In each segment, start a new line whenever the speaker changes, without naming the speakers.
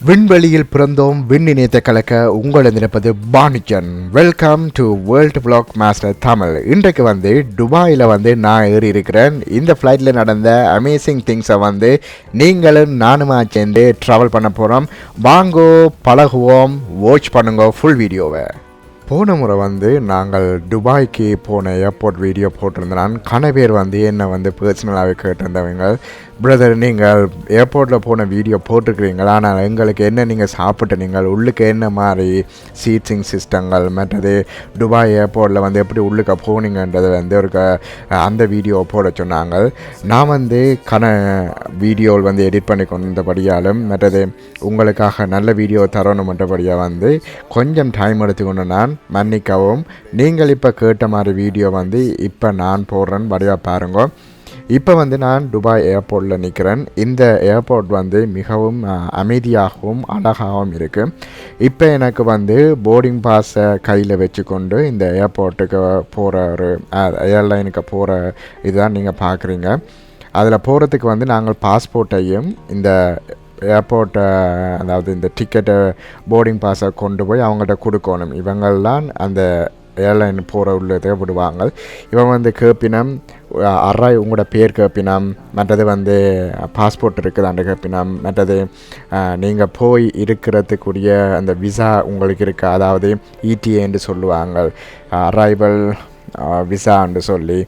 விண்வெளியில் பிறந்தோம் இணையத்தை கலக்க உங்களை நினைப்பது பாணிச்சன் welcome to world blog master Tamil இன்றைக்கு வந்து துபாயில் வந்து நான் ஏறி இருக்கிறேன் இந்த ஃப்ளைட்டில் நடந்த அமேசிங் திங்ஸை வந்து நீங்களும் நானுமா சேர்ந்து ட்ராவல் பண்ண போகிறோம் வாங்கோ பழகுவோம் வாட்ச் பண்ணுங்க ஃபுல் வீடியோவை போன முறை வந்து நாங்கள் துபாய்க்கு போன ஏர்போர்ட் வீடியோ போட்டிருந்தேன். கன பேர் வந்து என்னை வந்து பர்சனலாகவே கேட்டிருந்தவங்க பிரதர் நீங்கள் ஏர்போர்ட்டில் போன வீடியோ போட்டிருக்கிறீங்களா? ஆனால் எங்களுக்கு என்ன நீங்கள் சாப்பிட்டு நீங்கள் உள்ளுக்கு என்ன மாதிரி சீட்ஸிங் சிஸ்டங்கள் மற்றது துபாய் ஏர்போர்ட்டில் வந்து எப்படி உள்ளுக்க போனீங்கன்றது வந்து ஒரு க- அந்த வீடியோ போட சொன்னாங்க. நான் வந்து கன வீடியோ வந்து எடிட் பண்ணி கொண்டபடியாலும் மற்றது உங்களுக்காக நல்ல வீடியோ தரணுமன்றபடியாக வந்து கொஞ்சம் டைம் எடுத்துக்கொண்டு நான் மன்னிக்கவும். நீங்கள் இப்போ கேட்ட மாதிரி வீடியோ வந்து இப்போ நான் போடுறேன். வடிவாக பாருங்க. இப்போ வந்து நான் துபாய் ஏர்போர்ட்டில் நிற்கிறேன் இந்த ஏர்போர்ட் வந்து மிகவும் அமைதியாகவும் அழகாகவும் இருக்குது இப்போ எனக்கு வந்து போர்டிங் பாஸை கையில் வச்சுக்கொண்டு இந்த ஏர்போர்ட்டுக்கு போகிற ஒரு ஏர்லைனுக்கு போகிற இதுதான் நீங்கள் பார்க்குறீங்க அதில் போகிறதுக்கு வந்து நாங்கள் பாஸ்போர்ட்டையும் இந்த ஏர்போர்ட்டை அதாவது இந்த டிக்கெட்டை போர்டிங் பாஸை கொண்டு போய் அவங்கள்ட்ட கொடுக்கணும். இவங்கெல்லாம் அந்த ஏர்லைன் போகிற உள்ள தேவைப்படுவாங்க. இவன் வந்து கேப்பினம் அறாய் உங்களோட பேர் கேப்பினம் மற்றது வந்து பாஸ்போர்ட் இருக்குதாண்டு கேப்பினம் மற்றது நீங்கள் போய் இருக்கிறதுக்குரிய அந்த விசா உங்களுக்கு இருக்கா? அதாவது இடிஏன்னு சொல்லுவாங்க. அரைவல் விசான்னு சொல்லி.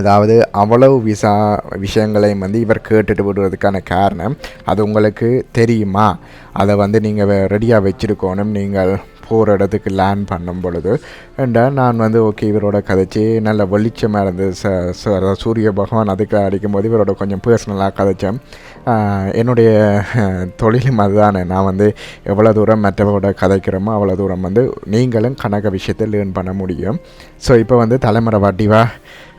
அதாவது அவ்வளவு விசா விஷயங்களையும் வந்து இவர் கேட்டுட்டு விடுவதற்கான காரணம் அது உங்களுக்கு தெரியுமா? அதை வந்து நீங்கள் ரெடியாக வச்சுருக்கணும். நீங்கள் போகிற இடத்துக்கு லேண்ட் பண்ணும் பொழுது அண்ட் நான் வந்து ஓகே இவரோட கதைச்சி நல்ல வெளிச்சமாக இருந்து ச அதாவது சூரிய பகவான் அதுக்கு அடிக்கும்போது இவரோட கொஞ்சம் பர்சனலாக கதைச்சேன். என்னுடைய தொழிலும் அதுதானே. நான் வந்து எவ்வளோ தூரம் மற்றவரோட கதைக்கிறோமோ அவ்வளோ தூரம் வந்து நீங்களும் கணக்க விஷயத்தை லேர்ன் பண்ண முடியும். ஸோ இப்போ வந்து தலைமுறை வட்டிவாக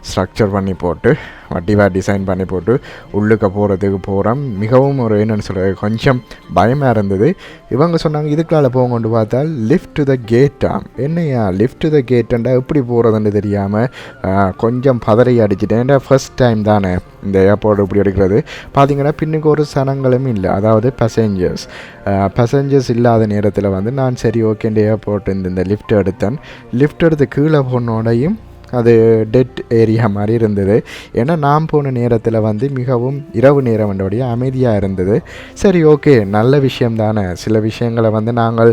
ஸ்ட்ரக்சர் பண்ணி போட்டு வட்டிவாக டிசைன் பண்ணி போட்டு உள்ளுக்க போகிறதுக்கு போகிறோம் மிகவும் ஒரு என்னென்னு சொல்கிறது கொஞ்சம் பயமாக இருந்தது. இவங்க சொன்னாங்க இதுக்குள்ளால போக கொண்டு பார்த்தால் லிஃப்ட் டு த கேட்டாம் என்னையா லிஃப்ட் டு த கேட்டுண்டா எப்படி போகிறதுன்னு தெரியாமல் கொஞ்சம் பதறி அடிச்சிட்டேன். ஃபர்ஸ்ட் டைம் தானே இந்த ஏர்போர்ட் இப்படி எடுக்கிறது? பார்த்தீங்கன்னா பின்னுக்கு ஒரு சனங்களும் இல்லை. அதாவது பேசஞ்சர்ஸ் பேசஞ்சர்ஸ் இல்லாத நேரத்தில் வந்து நான் சரி ஓகே இந்த ஏர்போர்ட் இந்த இந்த லிஃப்ட் எடுத்தேன். லிஃப்ட் எடுத்து கீழே போனோடையும் அது டெட் ஏரியா மாதிரி இருந்தது. ஏன்னா நான் போன நேரத்தில் வந்து மிகவும் இரவு நேரம் என்றோடைய அமைதியாக இருந்தது. சரி ஓகே நல்ல விஷயம் தானே. சில விஷயங்களை வந்து நாங்கள்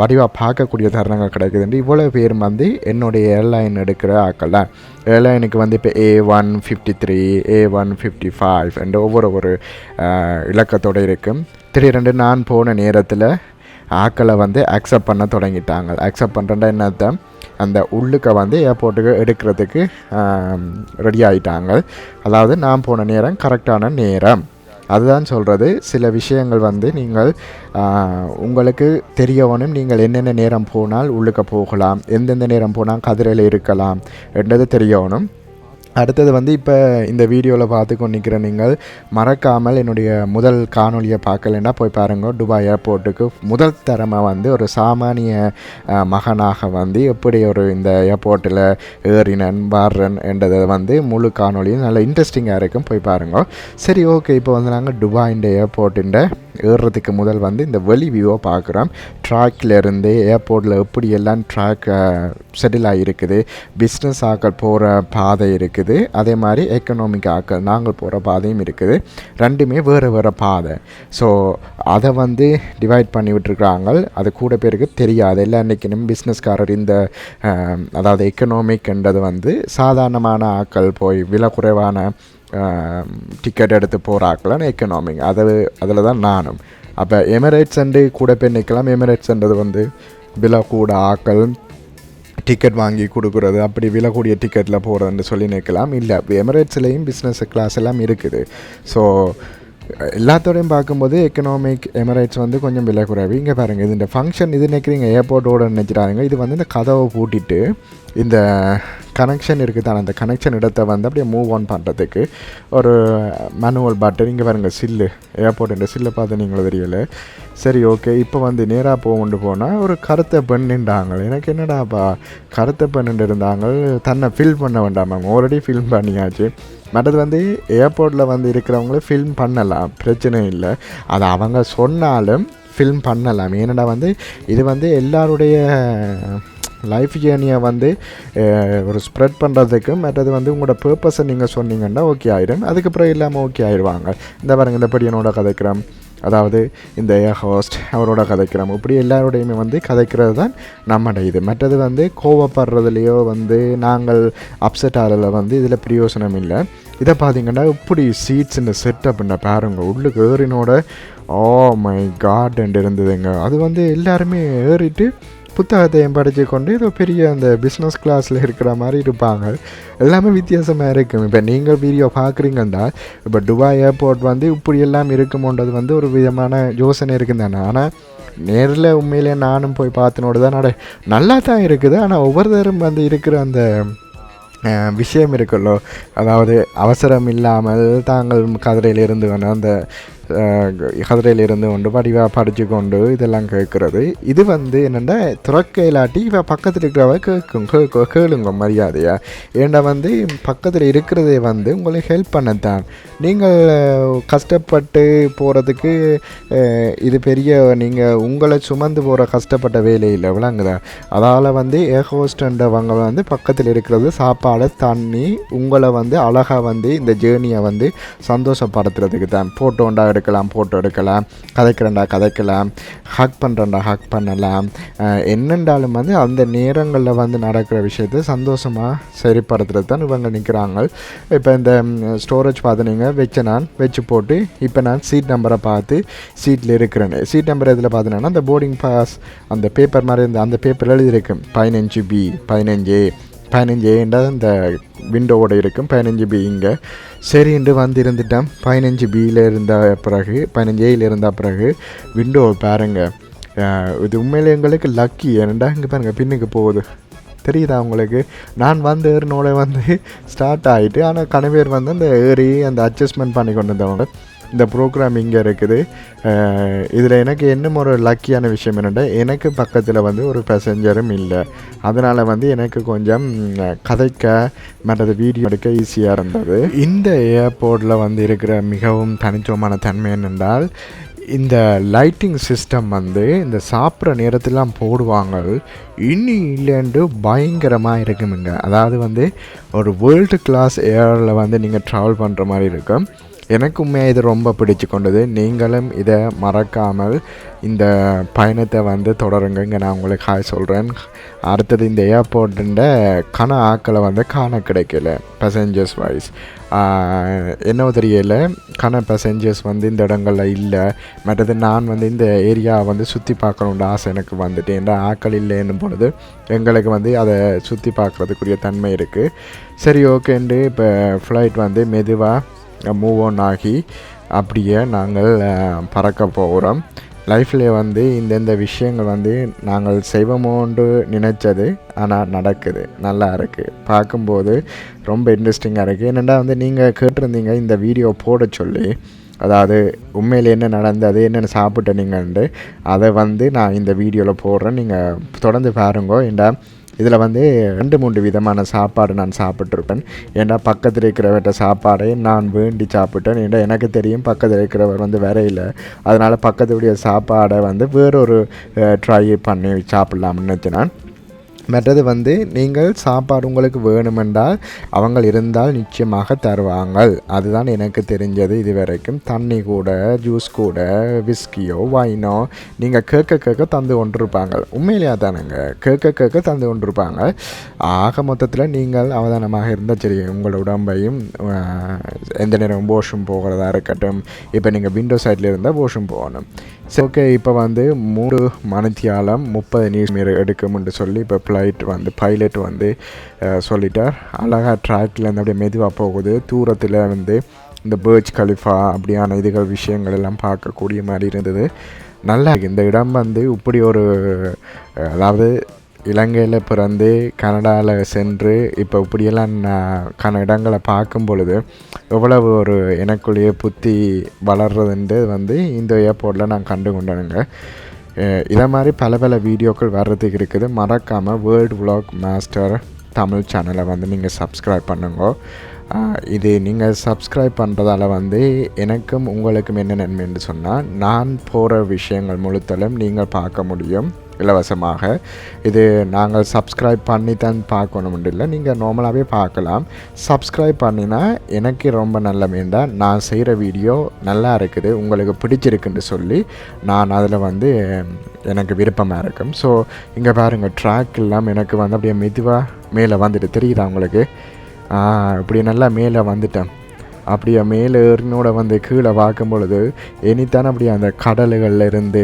வடிவாக பார்க்கக்கூடிய தருணங்கள் கிடைக்குதுன்ட்டு இவ்வளோ பேர் வந்து என்னுடைய ஏர்லைன் எடுக்கிற ஆக்கள் தான். ஏர்லைனுக்கு வந்து இப்போ A one fifty three A one fifty five என்ற ஒவ்வொரு ஒரு இலக்கத்தோடு இருக்கும். திடீரென்று நான் போன நேரத்தில் ஆக்களை வந்து அக்செப்ட் பண்ண தொடங்கிட்டாங்க. அக்செப்ட் பண்ணுறேன்டா என்னத்தான் அந்த உள்ளுக்க வந்து ஏர்போர்ட்டுக்கு எடுக்கிறதுக்கு ரெடி ஆகிட்டாங்க அதாவது நான் போன நேரம் கரெக்டான நேரம். அதுதான் சொல்கிறது சில விஷயங்கள் வந்து நீங்கள் உங்களுக்கு தெரியவனும் நீங்கள் என்னென்ன நேரம் போனால் உள்ளுக்க போகலாம் எந்தெந்த நேரம் போனால் கதிரையில் இருக்கலாம் என்றது தெரியவனும் அடுத்தது வந்து இப்போ இந்த வீடியோவில் பார்த்து கொண்டிருக்கிற நீங்கள் மறக்காமல் என்னுடைய முதல் காணொளியை பார்க்கலன்னா போய் பாருங்க. துபாய் ஏர்போர்ட்டுக்கு முதல் தரமாக வந்து ஒரு சாமானிய மகனாக வந்து எப்படி ஒரு இந்த ஏர்போர்ட்டில் ஏறினன் வாடுறன் என்றதை வந்து முழு காணொளியும் நல்ல இன்ட்ரெஸ்டிங்காக இருக்கும். போய் பாருங்கள் சரி ஓகே இப்போ வந்து நாங்கள் துபாயின் ஏர்போர்ட்டின் ஏறுறதுக்கு முதல் வந்து இந்த வெளி வியூவை பார்க்குறோம். ட்ராக்லேருந்து ஏர்போர்ட்டில் எப்படி எல்லாம் ட்ராக் செட்டில் ஆகிருக்குது பிஸ்னஸ் ஆக்கள் போகிற பாதை இருக்குது அதே மாதிரி எக்கனாமிக் ஆக்கள் நாங்கள் போகிற பாதையும் இருக்குது. ரெண்டுமே வேறு வேறு பாதை. ஸோ அதை வந்து டிவைட் பண்ணி விட்டுருக்குறாங்க. அது கூட பேருக்கு தெரியாது. எல்லா இன்றைக்கினும் பிஸ்னஸ்காரர் இந்த அதாவது எக்கனாமிக்ன்றது வந்து சாதாரணமான ஆக்கள் போய் விலை குறைவான டிக்கெட் எடுத்து போகிறாக்கலாம் எக்கனாமிக் அது அதில் தான் நானும். அப்போ எமிரேட்ஸ் அண்டு கூட போய் நிற்கலாம் எமிரேட்ஸ்ன்றது வந்து விலை கூட ஆக்கள் டிக்கெட் வாங்கி கொடுக்குறது அப்படி விலை கூடிய டிக்கெட்டில் போகிறதுன்னு சொல்லி நிற்கலாம் இல்லை எமிரேட்ஸ்லேயும் பிஸ்னஸ் கிளாஸ் எல்லாம் இருக்குது. ஸோ எல்லாத்தோடையும் பார்க்கும்போது எக்கனாமிக் எமிரேட்ஸ் வந்து கொஞ்சம் விலை குறைவு இங்கே பாருங்கள் இது இந்த ஃபங்க்ஷன் இது நினைக்கிறீங்க ஏர்போர்ட்டோடு நினைக்கிறாங்க இது வந்து இந்த கதவை பூட்டிட்டு இந்த கனெக்ஷன் இருக்குது? அந்த கனெக்ஷன் இடத்த வந்து அப்படியே மூவ் ஆன் பண்ணுறதுக்கு ஒரு மேனுவல் பட்டன் இங்கே பாருங்க சில்லு ஏர்போர்ட் சில்லை பார்த்து நீங்களும் தெரியல. சரி ஓகே இப்போ வந்து நேராக போகண்டு போனால் ஒரு கருத்த நின்றாங்க எனக்கு என்னடாப்பா? கருத்த பெண்ணுண்டு இருந்தாங்க தன்னை ஃபில் பண்ண வேண்டாம் மேம். ஆல்ரெடி ஃபில் பண்ணியாச்சு. மற்றது வந்து ஏர்போர்ட்டில் வந்து இருக்கிறவங்களும் ஃபில்ம் பண்ணலாம். பிரச்சனை இல்லை. அது அவங்க சொன்னாலும் ஃபில்ம் பண்ணலாம். ஏன்னடா வந்து இது வந்து எல்லாருடைய லைஃப் ஜேர்னியை வந்து ஒரு ஸ்ப்ரெட் பண்ணுறதுக்கு மற்றது வந்து உங்களோட பர்பஸை நீங்கள் சொன்னீங்கன்னா ஓகே ஆயிடும் அதுக்கப்புறம் இல்லாமல் ஓகே ஆயிடுவாங்க. இந்த பாருங்க இந்த படியனோட கதைக்கிறோம் அதாவது இந்த ஏர் ஹோஸ்ட் அவரோட கதைக்கிறோம் இப்படி எல்லாரோடையுமே வந்து கதைக்கிறது தான் நம்மட இது. மற்றது வந்து கோவப்படுறதுலையோ வந்து நாங்கள் அப்செட் ஆகிறதுல வந்து இதில் பிரயோசனம் இல்லை. இதை பார்த்தீங்கன்னா இப்படி சீட்ஸ் செட்டப் இந்த பாருங்க உள்ளுக்கு ஏறினோட ஓ மை காட் இருந்ததுங்க. அது வந்து எல்லாருமே ஏறிட்டு புத்தகத்தையும் படித்து கொண்டு ஏதோ பெரிய அந்த பிஸ்னஸ் கிளாஸில் இருக்கிற மாதிரி இருப்பாங்க. எல்லாமே வித்தியாசமாக இருக்கும். இப்போ நீங்கள் வீடியோ பார்க்குறீங்கன்னா இப்போ துபாய் ஏர்போர்ட் வந்து இப்படி எல்லாம் இருக்குமோன்றது வந்து ஒரு விதமான யோசனை இருக்குது தானே. ஆனால் நேரில் உண்மையிலே நானும் போய் பார்த்தனோடு தான் நட நல்லா தான் இருக்குது. ஆனால் ஒவ்வொரு தரும் வந்து இருக்கிற அந்த விஷயம் இருக்குல்லோ. அதாவது அவசரம் இல்லாமல் தாங்கள் கதிரையில் இருந்து அந்த கதிரையில் இருந்து கொண்டு வடிவாக படித்து கொண்டு இதெல்லாம் கேட்குறது. இது வந்து என்னென்னா துறக்க இல்லாட்டி இவ பக்கத்தில் இருக்கிறவ கேட்கும் கேளுங்க மரியாதையாக ஏன்டா வந்து பக்கத்தில் இருக்கிறதே வந்து உங்களுக்கு ஹெல்ப் பண்ணத்தான். நீங்கள் கஷ்டப்பட்டு போகிறதுக்கு இது பெரிய நீங்கள் உங்களை சுமந்து போகிற கஷ்டப்பட்ட வேலையில் இல்லை விளங்குதா? அதால் வந்து ஏஹோஸ்டன்றவங்க வந்து பக்கத்தில் இருக்கிறது சாப்பாடு தண்ணி உங்களை வந்து அழகாக வந்து இந்த ஜேர்னியை வந்து சந்தோஷப்படுத்துறதுக்கு தான். ஃபோட்டோண்டா எடுக்கலாம் ஃபோட்டோ எடுக்கலாம் கதைக்கிறேன்டா கதைக்கலாம் ஹக் பண்ணுறேன்டா ஹக் பண்ணலாம். என்னென்றாலும் வந்து அந்த நேரங்களில் வந்து நடக்கிற விஷயத்தை சந்தோஷமாக சரிப்படுத்துறது தான் இவங்க நிற்கிறாங்க இப்போ இந்த ஸ்டோரேஜ் பார்த்து நீங்கள் வச்ச நான் வச்சு போட்டு இப்போ நான் சீட் நம்பரை பார்த்து சீட்டில் இருக்கிறேன். சீட் நம்பர் இதில் பார்த்தீங்கன்னா அந்த போர்டிங் பாஸ் அந்த பேப்பர் மாதிரி இருந்த அந்த பேப்பர் எழுதியிருக்கு பதினஞ்சு பி பதினஞ்சு பதினஞ்சு ஏண்டா இந்த விண்டோவோட இருக்கும். பதினஞ்சு பி இங்கே. சரின்ட்டு வந்து இருந்துட்டேன் பதினஞ்சு பியில் இருந்த பிறகு பதினஞ்சு ஏயில் இருந்த பிறகு விண்டோவை பாருங்க. இது உண்மையில் எங்களுக்கு லக்கி ஏன்டா இங்கே பாருங்கள் பின்னுக்கு போகுது. தெரியுதா உங்களுக்கு? நான் வந்து ஏறினோட வந்து ஸ்டார்ட் ஆகிட்டு ஆனால் கணவர் வந்து அந்த ஏறி அந்த அட்ஜஸ்ட்மெண்ட் பண்ணி கொண்டு வந்தவங்க. இந்த ப்ரோக்ராம் இங்கே இருக்குது. இதில் எனக்கு இன்னும் ஒரு லக்கியான விஷயம் என்னென்னா எனக்கு பக்கத்தில் வந்து ஒரு பேசஞ்சரும் இல்லை. அதனால் வந்து எனக்கு கொஞ்சம் கதைக்க மற்றது வீடியோ எடுக்க ஈஸியாக இருந்தது. இந்த ஏர்போர்ட்டில் வந்து இருக்கிற மிகவும் தனித்துவமான தன்மை என்னென்றால் இந்த லைட்டிங் சிஸ்டம் வந்து இந்த சாப்பிட்ற நேரத்திலாம் போடுவாங்க. இனி இல்லைன்ட்டு பயங்கரமாக இருக்குமுங்க. அதாவது வந்து ஒரு வேர்ல்டு கிளாஸ் ஏரில் வந்து நீங்கள் ட்ராவல் பண்ணுற மாதிரி இருக்கும். எனக்கு உண்மையாக இது ரொம்ப பிடிச்சு கொண்டது நீங்களும் இதை மறக்காமல் இந்த பயணத்தை வந்து தொடருங்க. இங்கே நான் உங்களுக்கு ஹாய் சொல்கிறேன் அடுத்தது இந்த ஏர்போர்ட்டுன்ற கன ஆக்களை வந்து காண கிடைக்கல பேசஞ்சர்ஸ் வைஸ் என்ன தெரியல. கன பேசஞ்சர்ஸ் வந்து இந்த இடங்களில் இல்லை. மற்றது நான் வந்து இந்த ஏரியா வந்து சுற்றி பார்க்கணுன்ற ஆசை எனக்கு வந்துட்டு. என்ற ஆக்கள் இல்லைன்னு பொழுது எங்களுக்கு வந்து அதை சுற்றி பார்க்குறதுக்குரிய தன்மை இருக்குது சரி ஓகேண்டு இப்போ ஃப்ளைட் வந்து மெதுவாக மூவ் ஆன் ஆகி அப்படியே நாங்கள் பறக்க போகிறோம் லைஃப்பில் வந்து இந்தந்த விஷயங்கள் வந்து நாங்கள் செய்வோமோன்று நினைச்சது ஆனால் நடக்குது. நல்லா இருக்குது பார்க்கும்போது ரொம்ப இன்ட்ரெஸ்டிங்காக இருக்குது என்னென்னா வந்து நீங்கள் கேட்டிருந்தீங்க இந்த வீடியோ போட சொல்லி. அதாவது உண்மையில் என்ன நடந்தது என்னென்ன சாப்பிட்ட நீங்கன்ட்டு அதை வந்து நான் இந்த வீடியோவில் போடுறேன். நீங்கள் தொடர்ந்து பாருங்க. ஏண்டா இதில் வந்து ரெண்டு மூன்று விதமான சாப்பாடு நான் சாப்பிட்ருப்பேன் ஏன்னா பக்கத்தில் இருக்கிறவர்கிட்ட சாப்பாடை நான் வேண்டி சாப்பிட்டேன். ஏன்னா எனக்கு தெரியும் பக்கத்தில் இருக்கிறவர் வந்து வரையில அதனால் பக்கத்துடைய சாப்பாடை வந்து வேறொரு ட்ரை பண்ணி சாப்பிட்லாம்னு நினச்சினான் மற்றது வந்து நீங்கள் சாப்பாடு உங்களுக்கு வேணுமென்றால் அவங்க இருந்தால் நிச்சயமாக தருவாங்க அதுதான் எனக்கு தெரிஞ்சது இது வரைக்கும் தண்ணி கூட ஜூஸ் கூட விஸ்கியோ வைனோ நீங்கள் கேட்க கேட்க தந்து கொண்டிருப்பாங்க உண்மையிலேயே தானுங்க கேட்க கேட்க தந்து கொண்டிருப்பாங்க ஆக மொத்தத்தில் நீங்கள் அவதானமாக இருந்தால் சரி உங்களோட உடம்பையும் எந்த நேரம் போஷும் போகிறதா இருக்கட்டும். இப்போ நீங்கள் விண்டோ சைடில் இருந்தால் போஷும் போகணும். சரி ஓகே இப்போ வந்து மூணு மணித்தியாலம் முப்பது நிமிஷம் எடுக்கும் எடுக்கும்னு சொல்லி இப்போ ஃப்ளைட் வந்து பைலட் வந்து சொல்லிட்டார். அழகாக ட்ராக்லேருந்து அப்படியே மெதுவாக போகுது. தூரத்தில் வந்து இந்த பேர்ஜ் கலிஃபா அப்படியான இதுகள் விஷயங்கள் எல்லாம் பார்க்கக்கூடிய மாதிரி இருந்தது. நல்லா இந்த இடம் வந்து இப்படி ஒரு அதாவது இலங்கையில் பிறந்து கனடாவில் சென்று இப்போ இப்படியெல்லாம் நான் கன இடங்களை பார்க்கும் பொழுது எவ்வளவு ஒரு எனக்குள்ளேயே புத்தி வளர்றதுன்றது வந்து இந்த ஏர்போர்ட்டில் நான் கண்டு கொண்டேனுங்க. இதை மாதிரி பல பல வீடியோக்கள் வர்றதுக்கு இருக்குது. மறக்காமல் வேர்ல்டு விலாக் மாஸ்டர் தமிழ் சேனலை வந்து நீங்கள் சப்ஸ்கிரைப் பண்ணுங்க. இது நீங்கள் சப்ஸ்கிரைப் பண்ணுறதால வந்து எனக்கும் உங்களுக்கும் என்ன நன்மைன்னு சொன்னால் நான் போகிற விஷயங்கள் முழுத்தலும் நீங்கள் பார்க்க முடியும். இலவசமாக. இது நாங்கள் சப்ஸ்கிரைப் பண்ணி தான் பார்க்கணும் இல்லை. நீங்கள் நார்மலாகவே பார்க்கலாம். சப்ஸ்கிரைப் பண்ணினா எனக்கு ரொம்ப நல்ல வேண்டாம் நான் செய்கிற வீடியோ நல்லா இருக்குது உங்களுக்கு பிடிச்சிருக்குன்னு சொல்லி நான் அதில் வந்து எனக்கு விருப்பமாக இருக்கும். ஸோ இங்கே பாருங்கள் ட்ராக் எல்லாம் எனக்கு வந்து அப்படியே மெதுவாக மேலே வந்துட்டு தெரியுதா உங்களுக்கு? இப்படி நல்லா மேலே வந்துட்டேன். அப்படியே மேலே ஏறினோட வந்து கீழே பார்க்கும் பொழுது இனித்தானே அப்படியே அந்த கடல்கள்ல இருந்து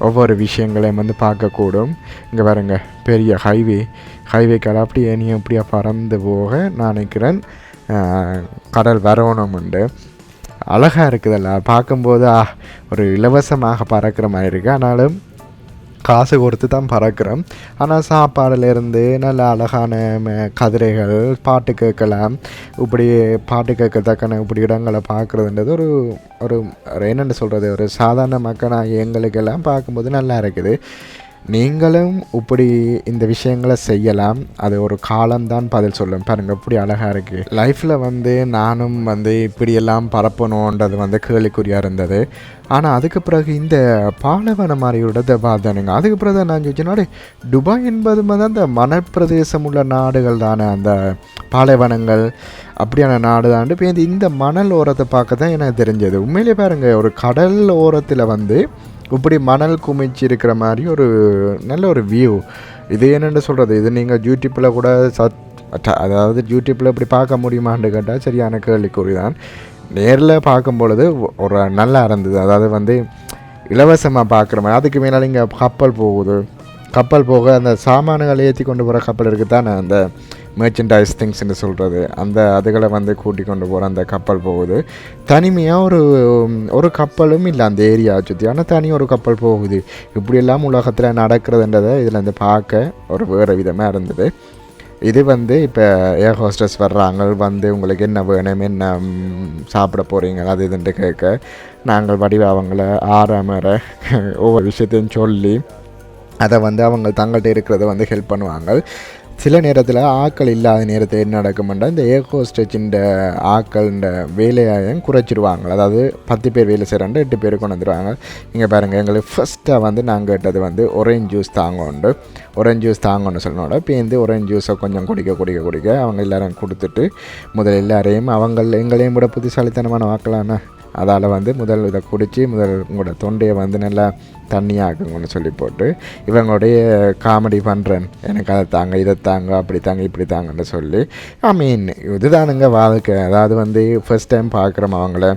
ஒவ்வொரு விஷயங்களையும் வந்து பார்க்கக்கூடும். இங்கே பாருங்க பெரிய ஹைவே ஹைவேக்கால் அப்படியே நீ அப்படியே பறந்து போக நான் நினைக்கிறேன் கடல் கடல் வரணும்ண்டு அழகாக இருக்குதல்ல பார்க்கும்போது ஒரு இலவசமாக பறக்கிற மாதிரி இருக்குது ஆனாலும் காசு கொடுத்து தான் பறக்கிறோம். ஆனால் சாப்பாடுலேருந்து நல்ல அழகான கதிரைகள் பாட்டு கேட்கலாம். இப்படி பாட்டு கேட்கறதுக்கான இப்படி இடங்களை பார்க்குறதுன்றது ஒரு ஒரு ஒரு என்னென்னு சொல்கிறது ஒரு சாதாரண மக்களாக எங்களுக்கெல்லாம் பார்க்கும்போது நல்லா இருக்குது. நீங்களும் இப்படி இந்த விஷயங்களை செய்யலாம். அது ஒரு காலம்தான் பதில் சொல்லும். பாருங்க இப்படி அழகாக இருக்குது லைஃப்பில் வந்து நானும் வந்து இப்படியெல்லாம் பரப்பணுன்றது வந்து கேள்விக்குறியாக இருந்தது. ஆனால் அதுக்கு பிறகு இந்த பாலைவன மாதிரி ஒரு இடத்தை அதுக்கு பிறகு தான் நான் யோசிச்சேன் துபாய் என்பது வந்து அந்த மணப்பிரதேசம் உள்ள நாடுகள் தானே அந்த பாலைவனங்கள்? அப்படியான நாடு தான். இப்போ இந்த மணல் ஓரத்தை பார்க்க தான் எனக்கு தெரிஞ்சது. உண்மையிலே பாருங்க ஒரு கடல் ஓரத்தில் வந்து இப்படி மணல் குமிச்சு இருக்கிற மாதிரி ஒரு நல்ல ஒரு வியூ இது என்னென்னு சொல்கிறது இது நீங்கள் யூடியூப்பில் கூட சத் அதாவது யூடியூப்பில் இப்படி பார்க்க முடியுமான்னு கேட்டால் சரியான கேள்விக்குறி தான் நேரில் பார்க்கும் பொழுது ஒரு நல்லா இருந்தது. அதாவது வந்து இலவசமாக பார்க்குற மாதிரி. அதுக்கு மேலே இங்கே கப்பல் போகுது. கப்பல் போக அந்த சாமான்களை ஏற்றி கொண்டு போகிற கப்பல் இருக்குது தானே அந்த மெர்ச்சன்டைஸ் திங்ஸ்னு சொல்கிறது அந்த அதுகளை வந்து கூட்டி கொண்டு போகிற அந்த கப்பல் போகுது. தனிமையாக ஒரு ஒரு கப்பலும் இல்லை அந்த ஏரியா சுற்றி ஆனால் தனி ஒரு கப்பல் போகுது. இப்படியெல்லாம் உலகத்தில் நடக்கிறதுன்றதை இதில் வந்து பார்க்க ஒரு வேறு விதமாக இருந்தது. இது வந்து இப்போ ஏர் ஹோஸ்டஸ் வர்றாங்க. வந்து உங்களுக்கு என்ன வேணும் என்ன சாப்பிட போகிறீங்க அது இதுன்ட்டு கேட்க. நாங்கள் வடிவ அவங்கள ஆறாமற ஒவ்வொரு விஷயத்தையும் சொல்லி அதை வந்து அவங்க தங்கள்கிட்ட இருக்கிறத வந்து ஹெல்ப் பண்ணுவாங்க. சில நேரத்தில் ஆட்கள் இல்லாத நேரத்தில் என்ன நடக்குமெண்டா இந்த ஏகோ ஸ்டெச்சின்ற ஆட்கள்ன்ற வேலையாயும் குறைச்சிடுவாங்க அதாவது பத்து பேர் வேலை செய்கிறாண்டு எட்டு பேர் கொண்டு வந்துடுவாங்க இங்கே பாருங்கள் எங்களுக்கு ஃபஸ்ட்டாக வந்து நாங்கள் கேட்டது வந்து ஒரேஞ்ச் ஜூஸ் தாங்கோண்டு ஒரேஞ்ச் ஜூஸ் தாங்கன்னு சொன்னோட பேருந்து ஒரேஞ்ச் ஜூஸை கொஞ்சம் குடிக்க குடிக்க குடிக்க அவங்க எல்லோரும் கொடுத்துட்டு முதல் எல்லாரையும் அவங்க எங்களையும் விட புத்திசாலித்தனமான வாக்கலான்னு அதால் வந்து முதல் இதை குடித்து முதல் உங்களோட தொண்டையை வந்து நல்லா தண்ணியாக்குங்கன்னு சொல்லி போட்டு இவங்களுடைய காமெடி பண்ணுறேன் எனக்கு அதை தாங்க இதை தாங்க அப்படி தாங்க இப்படி தாங்கன்னு சொல்லி. ஐ மீன் இதுதானுங்க வாழ்க்கை. அதாவது வந்து ஃபஸ்ட் டைம் பார்க்குறோம் அவங்கள.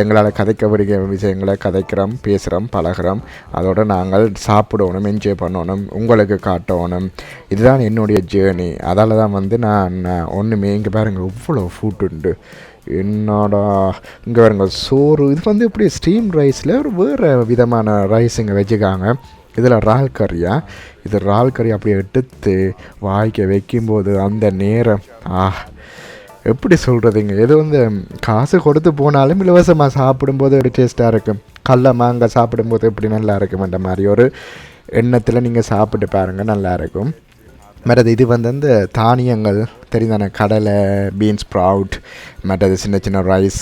எங்களால் கதைக்க பிடிக்க விஷயங்களை கதைக்கிறோம் பேசுகிறோம் பழகுறோம். அதோடு நாங்கள் சாப்பிடணும் என்ஜாய் பண்ணணும் உங்களுக்கு காட்டணும். இதுதான் என்னுடைய ஜேர்னி அதால் தான் வந்து நான் ஒன்றுமே இங்கே பாருங்கள் இவ்வளோ ஃபுட் உண்டு. என்னடா? இங்கே பாருங்க சோறு. இது வந்து எப்படி ஸ்டீம் ரைஸில் ஒரு வேறு விதமான ரைஸ் இங்கே வச்சுக்காங்க இதில் இறால் கறியா? இது இறால் கறி அப்படியே எடுத்து வாய்க்க வைக்கும்போது அந்த நேரம் ஆ எப்படி சொல்கிறதுங்க எது வந்து காசு கொடுத்து போனாலும் இலவசமாக சாப்பிடும்போது ஒரு டேஸ்ட்டாக இருக்கும். கடல மாங்காய் சாப்பிடும்போது எப்படி நல்லா இருக்கும்ன்ற மாதிரி ஒரு எண்ணத்தில் நீங்கள் சாப்பிட்டு பாருங்கள் நல்லா இருக்கும். மற்றது இது வந்து அந்த தானியங்கள் தெரிந்தானே கடலை பீன்ஸ் ப்ரவுட் மற்றது சின்ன சின்ன ரைஸ்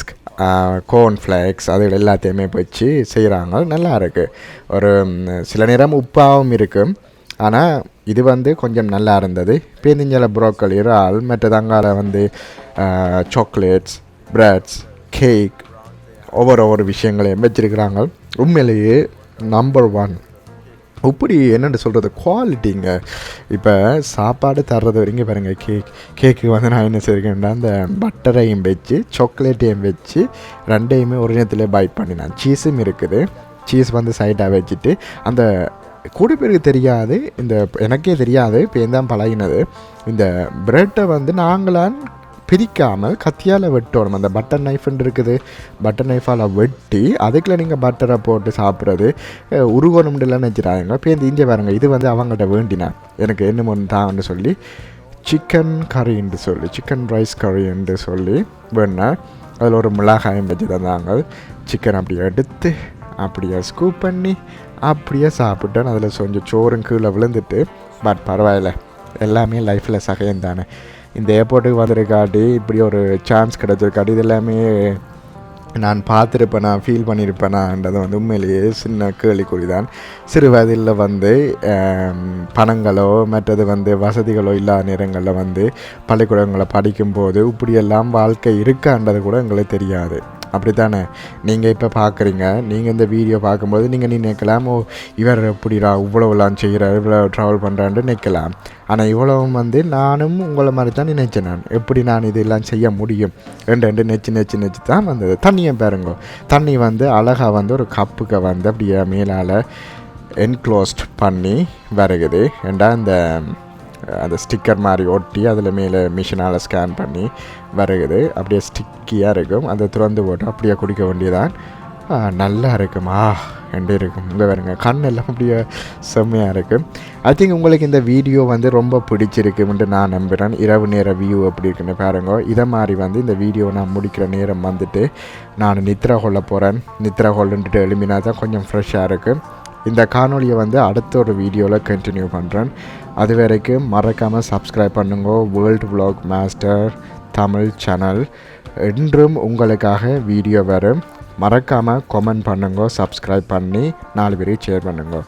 கோர்ன் ஃப்ளேக்ஸ் அது எல்லாத்தையுமே வச்சு செய்கிறாங்க நல்லா இருக்குது ஒரு சில நேரம் உப்பாகவும் இருக்கும் ஆனால் இது வந்து கொஞ்சம் நல்லா இருந்தது. பேந்திஞ்சல புரோக்கல் இறால் மற்றது அங்கால வந்து சாக்லேட்ஸ் பிரெட்ஸ் கேக் ஒவ்வொரு ஒவ்வொரு விஷயங்களையும் வச்சிருக்கிறாங்க. உண்மையிலேயே நம்பர் ஒன் இப்படி என்னென்னு சொல்கிறது குவாலிட்டிங்க இப்போ சாப்பாடு தர்றது வரைக்கும் பாருங்கள் கேக் கேக்கு வந்து நான் என்ன செய்யிருக்கேன்டா அந்த பட்டரையும் வச்சு சாக்லேட்டையும் வச்சு ரெண்டையுமே ஒரு நேரத்தில் பைட் பண்ணினேன். சீஸும் இருக்குது. சீஸ் வந்து சைடாக வச்சுட்டு அந்த கூட பேருக்கு தெரியாது இந்த எனக்கே தெரியாது இப்போ தான் பழகினது? இந்த பிரெட்டை வந்து நாங்களாம் பிரிக்காமல் கத்தியால் வெட்டணும். அந்த பட்டர் நைஃப்னு இருக்குது. பட்டர் நைஃபால் வெட்டி அதுக்குள்ளே நீங்கள் பட்டரை போட்டு சாப்பிட்றது உருகணும் இல்லைன்னு வச்சுறாங்க இப்போ இந்த இங்கே பாருங்க இது வந்து அவங்கள்ட்ட வேண்டினா. எனக்கு என்ன ஒன்று தான்னு சொல்லி சிக்கன் கறின்னு சொல்லி சிக்கன் ரைஸ் கறின்னு சொல்லி வேணேன் அதில் ஒரு மிளகாயம் வச்சு தந்தாங்க. சிக்கன் அப்படியே எடுத்து அப்படியே ஸ்கூப் பண்ணி அப்படியே சாப்பிட்டேன் அதில் கொஞ்சம் சோறும் கீழே விழுந்துட்டு பட் பரவாயில்ல. எல்லாமே லைஃப்பில் சகையம் தானே. இந்த ஏர்போர்ட்டுக்கு வந்திருக்காட்டி இப்படி ஒரு சான்ஸ் கிடச்சிருக்காட்டி இது எல்லாமே நான் பார்த்துருப்பேனா ஃபீல் பண்ணியிருப்பேனான்றது வந்து உண்மையிலேயே சின்ன கேள்விக்குறி தான் சிறு வயதில் வந்து பணங்களோ மற்றது வந்து வசதிகளோ இல்லாத நேரங்களில் வந்து பள்ளிக்கூடங்களை படிக்கும்போது இப்படியெல்லாம் வாழ்க்கை இருக்கான்றது கூட எங்களுக்கு தெரியாது. அப்படி தானே நீங்கள் இப்போ பார்க்குறீங்க நீங்கள் இந்த வீடியோ பார்க்கும்போது நீங்கள் நீ நினைக்கலாம் ஓ இவர் எப்படிடா இவ்வளோலாம் செய்கிறார் இவ்வளோ ட்ராவல் பண்ணுறான்னு நினைக்கலாம். ஆனால் இவ்வளவும் வந்து நானும் உங்களை மாதிரி தான் நினைச்சேன் நான். எப்படி நான் இதெல்லாம் செய்ய முடியும்? ரெண்டு ரெண்டு நெச்சு நெச்சு நெச்சு தான் வந்தது. தண்ணியை பாருங்க. தண்ணி வந்து அழகாக வந்து ஒரு கப்புக்கு வந்து அப்படியே மேலால் என்க்ளோஸ்ட் பண்ணி வருகுது. ஏண்டா இந்த அந்த ஸ்டிக்கர் மாதிரி ஒட்டி அதில் மேலே மிஷினால் ஸ்கேன் பண்ணி வருகுது அப்படியே ஸ்டிக்கியாக இருக்கும். அதை திறந்து போட்டு அப்படியே குடிக்க வேண்டியதான் நல்லா இருக்குமா? ரெண்டு என்று இருக்கும்? இங்கே வருங்க கண் எல்லாம் அப்படியே செம்மையாக இருக்கும் ஐ திங்க் உங்களுக்கு இந்த வீடியோ வந்து ரொம்ப பிடிச்சிருக்குன்ட்டு நான் நம்புகிறேன் இரவு நேர வியூ அப்படி இருக்குன்னு பாருங்க. இதை மாதிரி வந்து இந்த வீடியோ நான் முடிக்கிற நேரம் வந்துட்டு நான் நித்ரா கொள்ள போகிறேன் நித்ரா கொள்ளுன்ட்டு எழுப்பினா தான் கொஞ்சம் ஃப்ரெஷ்ஷாக இருக்கும் இந்த காணொளியை வந்து அடுத்த ஒரு வீடியோவில் கண்டினியூ பண்ணுறேன் அது வரைக்கும் மறக்காமல் சப்ஸ்கிரைப் பண்ணுங்க. World vlog master Tamil channel என்றும் உங்களுக்காக வீடியோ வரும். மறக்காமல் கமெண்ட் பண்ணுங்க சப்ஸ்கிரைப் பண்ணி நாலு பேரையும் ஷேர் பண்ணுங்க.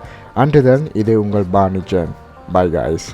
அண்டு தென் இது உங்கள் பாணிஜன் பை காய்ஸ்